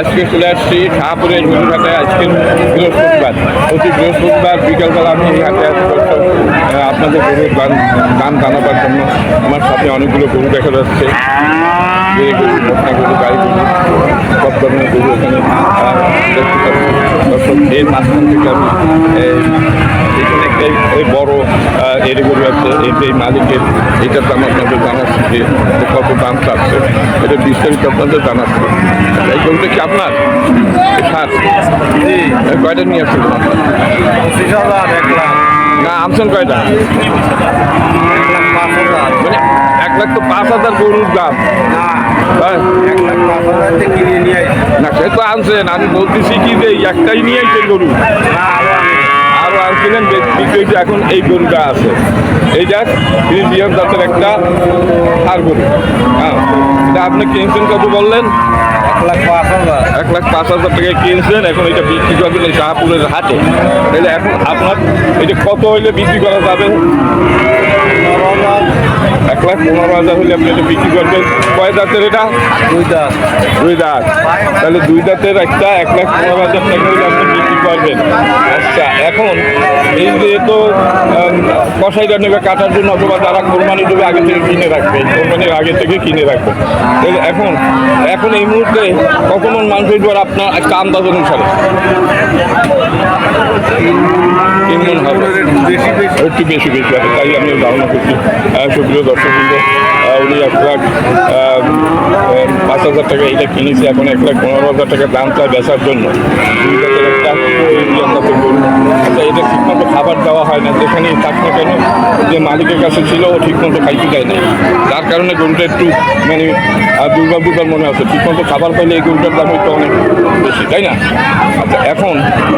আজকে চলে আসছি শাহপুরের গরুঘাটে আজকে বৃহস্পতিবার। প্রতি বৃহস্পতিবার বিকালবেলা আমি এই হাটে। আপনাদের গরুর দান দাম জানাবার জন্য। আমার সাথে অনেকগুলো গরু দেখা যাচ্ছে। এই মাঝখান থেকে আমি এখানে এই বড় আহ, এর গরু আছে এই মালিকের এটার দাম আপনাদের জানাচ্ছি যে কত দাম চাচ্ছে। এটা বিস্তারিত আপনাদের জানাচ্ছি। এই গরুটা কি আপনার? সার? কয়টা নিয়ে লাখ। না আমছেন কয়টা? মানে এক লাখ তো পাঁচ হাজার গরুর দাম। না হ্যাঁ? সে তো আনছেন আমি বলতেছি কি যে একটাই নিয়ে আইছেন গরু? আনছিলেন বে- এখন এই গরুটা আছে। এইটা বিহার জাতের একটা আর গরু। হ্যাঁ এটা আপনি কিনছেন কত বললেন? এক লাখ পাঁচ হাজার। এক লাখ পাঁচ হাজার টাকায় কিনছেন এখন এটা বিক্রি করবেন এই শাহপুরের হাটে। তাহলে এখন আপনার এটা কত হইলে বিক্রি করা যাবে? এক লাখ পনেরো হাজার হলে আপনি এটা বিক্রি করবেন। কয় দাঁতের এটা? দুই দাঁত। দুই দাঁত। তাহলে দুই দাঁতের একটা এক লাখ পনেরো হাজার টাকা হলে আপনি বিক্রি করবেন। আচ্ছা এখন এই যে তো কষাইটা নেবে কাটার জন্য অথবা যারা কোরবানি দেবে আগে থেকে কিনে রাখবে কোরবানির আগে থেকে কিনে রাখবে। এখন এখন এই মুহূর্তে কত মন মাংস আপনার একটা আন্দাজ অনুসারে? তিন মন হবে একটু বেশি বেশি আছে তাই আমি ধারণা করছি। সুপ্রিয় দর্শক উনি এক লাখ পাঁচ হাজার টাকা এটা কিনেছে এখন এক লাখ পনেরো হাজার টাকা দাম চায় বেচার জন্য। দুই হাজার একটা গরু আচ্ছা এটা ঠিকমতো খাবার দেওয়া হয় না যেখানেই থাক না কেন যে মালিকের কাছে ছিল ও ঠিকমতো খাইতে দেয় না যার কারণে গরুটা একটু মানে আহ, দুর্বল দুর্বল মনে হচ্ছে। ঠিকমতো খাবার পাইলে এই গরুটার দাম হয়তো অনেক বেশি তাই না? আচ্ছা এখন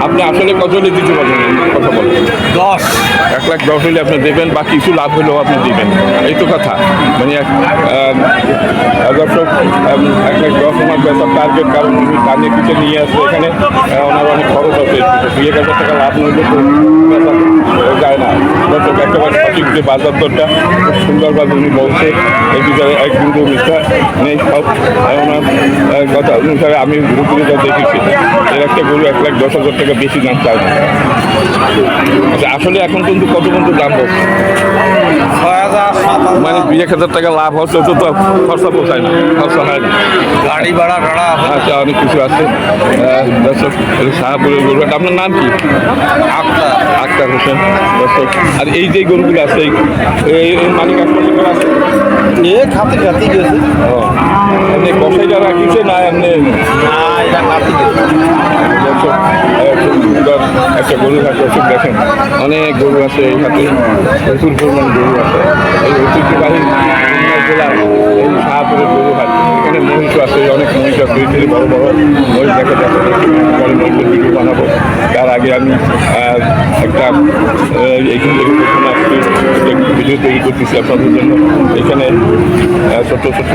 আপনি আসলে কত হলে দিতে পারবেন? কথা বলেন। দশ। এক লাখ দশ হলে আপনি দেবেন বা কিছু লাভ হলেও আপনি দেবেন। এই তো কথা। মানে এক দর্শক এক লাখ দশ আমার টার্গেট কারণ উনি কানে পিঠে নিয়ে আসবে এখানে ওনার অনেক খরচ আছে। দুই এক হাজার টাকা লাভ যায় না দর্শক একটা সঠিক যে বাজার দরটা খুব সুন্দরভাবে উনি বলছে এই বিষয়ে এক বিন্দু মিথ্যা নেই সব ওনার কথা অনুসারে আমি গ্রুপগুলিটা দেখেছি এর একটা গরু এক লাখ দশ হাজার টাকা বেশি দাম চায় না আসলে এখন কিন্তু কত পর্যন্ত দাম বলছে ছয় হাজার মানে দুই এক হাজার টাকা লাভ হচ্ছে তো তো খরচা পোষায় না? খরচা হয় না। গাড়ি ভাড়া ভাড়া আচ্ছা অনেক কিছু আছে। দর্শক শাহপুরের গরু। এটা আপনার নাম কি? আক্তার। আক্তার হোসেন। দর্শক আর এই যে গরুগুলো আছে এই- মানে কাজ মালিক পারে আছে? এ খাতে খাতে গেছে। ও। এমনি কষাই যারা কিসে না, এমনি একটা গরু হাট দর্শক দেখেন। অনেক গরু আছে এই হাটে প্রচুর পরিমাণ গরু আছে। এই ঐতিহ্যবাহী জেলার এই শাহপুরের গরু হাট। এখানে মহিষ আছে, অনেক মহিষ আছে। এই বড় বড় মহিষ দেখা যাচ্ছে। মহিষের ভিডিও বানাবো। তার আগে আমি একটা এইখান থেকে প্রথমে আসছি একটা ভিডিও তৈরি করতেছি আপনাদের জন্য। এখানে ছোট ছোট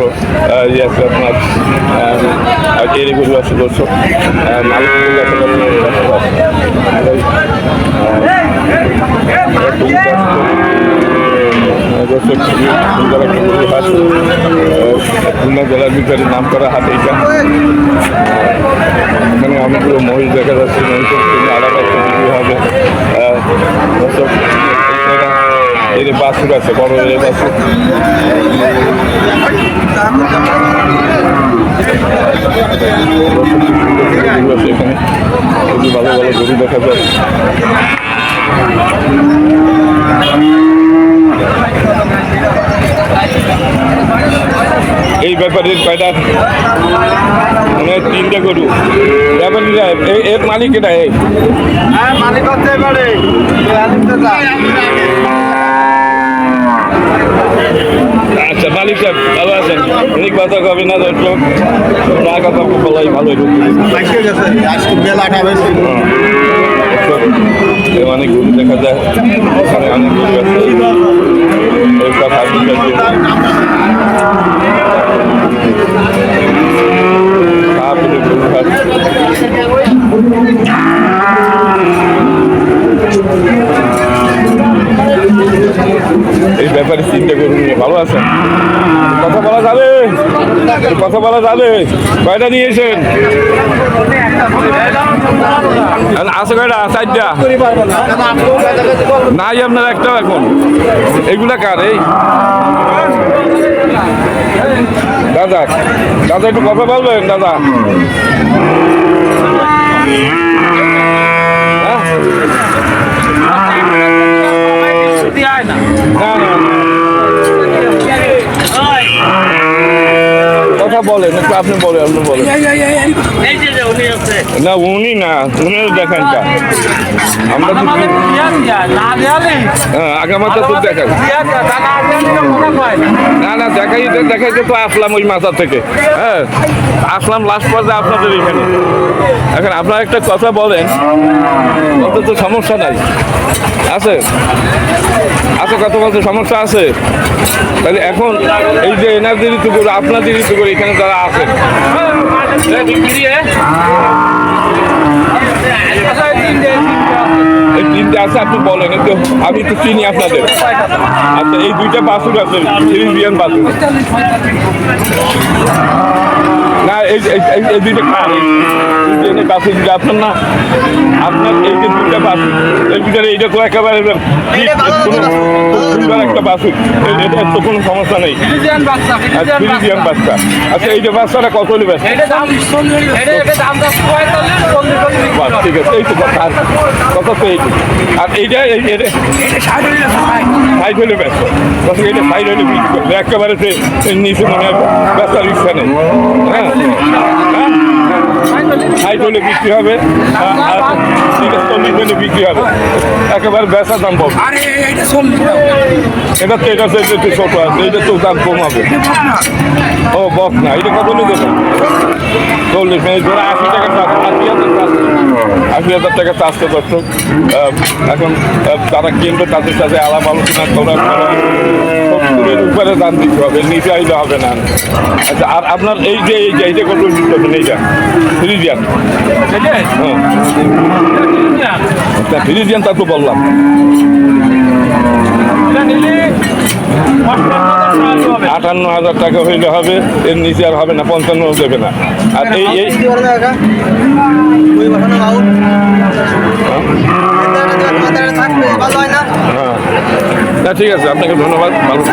ইয়ে আছে আপনার আহ, আর এর গরু আছে দর্শক। দর্শক, খুলনা জেলার ভিতরে নাম করা হাট এইটা। এখানে অনেকগুলো মহিষ দেখা যাচ্ছে মহিষের আলাদা হবে আহ, দর্শক বাছুর আছে, বড় গরু আছে এখানে খুবই ভালো ভালো গরু দেখা এই ব্যাপারের কয়টা? মানে তিনটা গরু। ব্যাপারীরা এ- এর মালিক এটা হ্যাঁ মালিক হচ্ছে এবারে আচ্ছা মালিক সাহেব ভালো আছেন? কথা কবে না দর্শক না কথা বলাই ভালোই আজকে গেছে আজকে মেলাটা বেশি অনেক গরু দেখা যায়। এখানে অনেক গরু আছে। এইসব হাতিটা আছেন কথা বলা যাবে? কথা বলা যাবে? কয়টা নিয়েছেন আছে কয়টা? চারটা। নাই আপনার একটা এখন। এগুলা কার এই? দাদা দাদা একটু কথা বলবেন, দাদা হ্যাঁ? না না না। কথা বলেন একটু আপনি বলেন আপনি বলেন। না উনি না উনি দেখেন আমরা তো হ্যাঁ আগামাতা তো দেখেন। না না দেখাই দেখাইতে তো আসলাম ওই মাথা থেকে। হ্যাঁ আসলাম লাস্ট পর্যায়ে আপনাদের এখানে। এখন আপনারা একটা কথা বলেন বলতে তো সমস্যা নাই। আছে? আছে কথা বলতে সমস্যা আছে? তাহলে এখন এই যে এনাদের ঋতু করে আপনাদের ঋতু করে এখানে যারা আছে আমি একটু চিনি আপনাদের। আচ্ছা এই দুইটা বাসুর আছে সিরিজিয়ান বাসুর না এই এই- দুইটা কার আপনার না আপনার এই যে দুইটা এইটা তো একেবারে সুন্দর একটা এটা তো কোনো সমস্যা নেই বাচ্চা আচ্ছা বাচ্চাটা কত বাস, ঠিক আছে এই তো কথা আর কথা তো এইটুকু আর এইটা এই- এটা সাইড হলে ব্যস্ত এটা সাইড হলে বিক্রি করবে একেবারে সে নিচে মনে হয় ইচ্ছা নেই হ্যাঁ হ্যাঁ সাইড হলে বিক্রি হবে আর- চল্লিশ হলে বিক্রি হবে। একেবারে বেচা দাম পাবে। এটা তো এটা এটা ছোট আছে এটা তো দাম কম হবে ও বক না এটা কত নিয়ে দেবেন চল্লিশ ধরে আশি টাকা চাষ- আশি হাজার চাষ- আশি হাজার টাকা চাষতে করতো এখন যারা কিনবে তাদের সাথে আলাপ আলোচনা করার পরে উপরে দাম দিতে হবে নিচে আইলে হবে না। আচ্ছা আর আপনার এই যে এই যে এইটা কত দিতেছেন এইটা ফ্রিজিয়ান হ্যাঁ ফ্রিজিয়ান তা তো বললাম। আটান্ন হাজার টাকা হইলে হবে এর নিচে আর হবে না পঞ্চান্ন দেবে না। আর এই এই হ্যাঁ। না ঠিক আছে আপনাকে ধন্যবাদ ভালো।